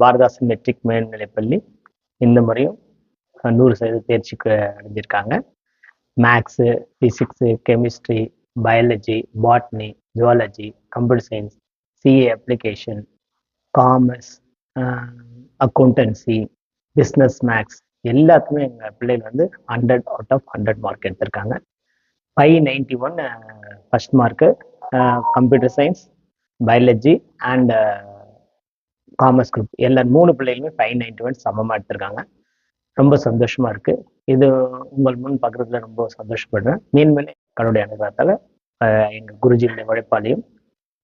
Bharathidasan matric மேல்நிலைப்பள்ளி இந்த முறையும் நூறு சதவீத தேர்ச்சிக்கு அடைஞ்சிருக்காங்க. Maths physics chemistry biology botany zoology computer science C A application commerce accountancy business maths எல்லாத்துக்குமே எங்கள் பிள்ளைகள் வந்து hundred out of hundred mark எடுத்திருக்காங்க. Five ninety one first mark computer science biology and commerce group எல்லா மூணு பிள்ளைகளுமே five ninety one சமமாக எடுத்திருக்காங்க. ரொம்ப சந்தோஷமா இருக்கு. இது உங்கள் முன் பார்க்குறதுல ரொம்ப சந்தோஷப்படுறேன். மீன்மேலே கடவுளுடைய அனுகிரகத்தால் எங்கள் குருஜியுடைய உழைப்பாலையும்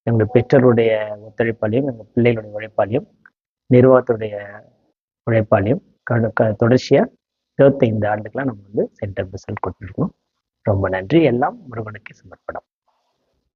எங்கள் பெற்றோருடைய ஒத்துழைப்பாலையும் எங்கள் பிள்ளைகளுடைய உழைப்பாலையும் நிர்வாகத்துடைய உழைப்பாலையும் தொடர்ச்சியாக க- இருபத்தைந்து ஆண்டுக்கெல்லாம் நம்ம வந்து சென்டர் ரிசல்ட் கொடுத்துருக்கோம் ரொம்ப நன்றி. எல்லாம் முருகனுக்கு சமர்ப்பணம்.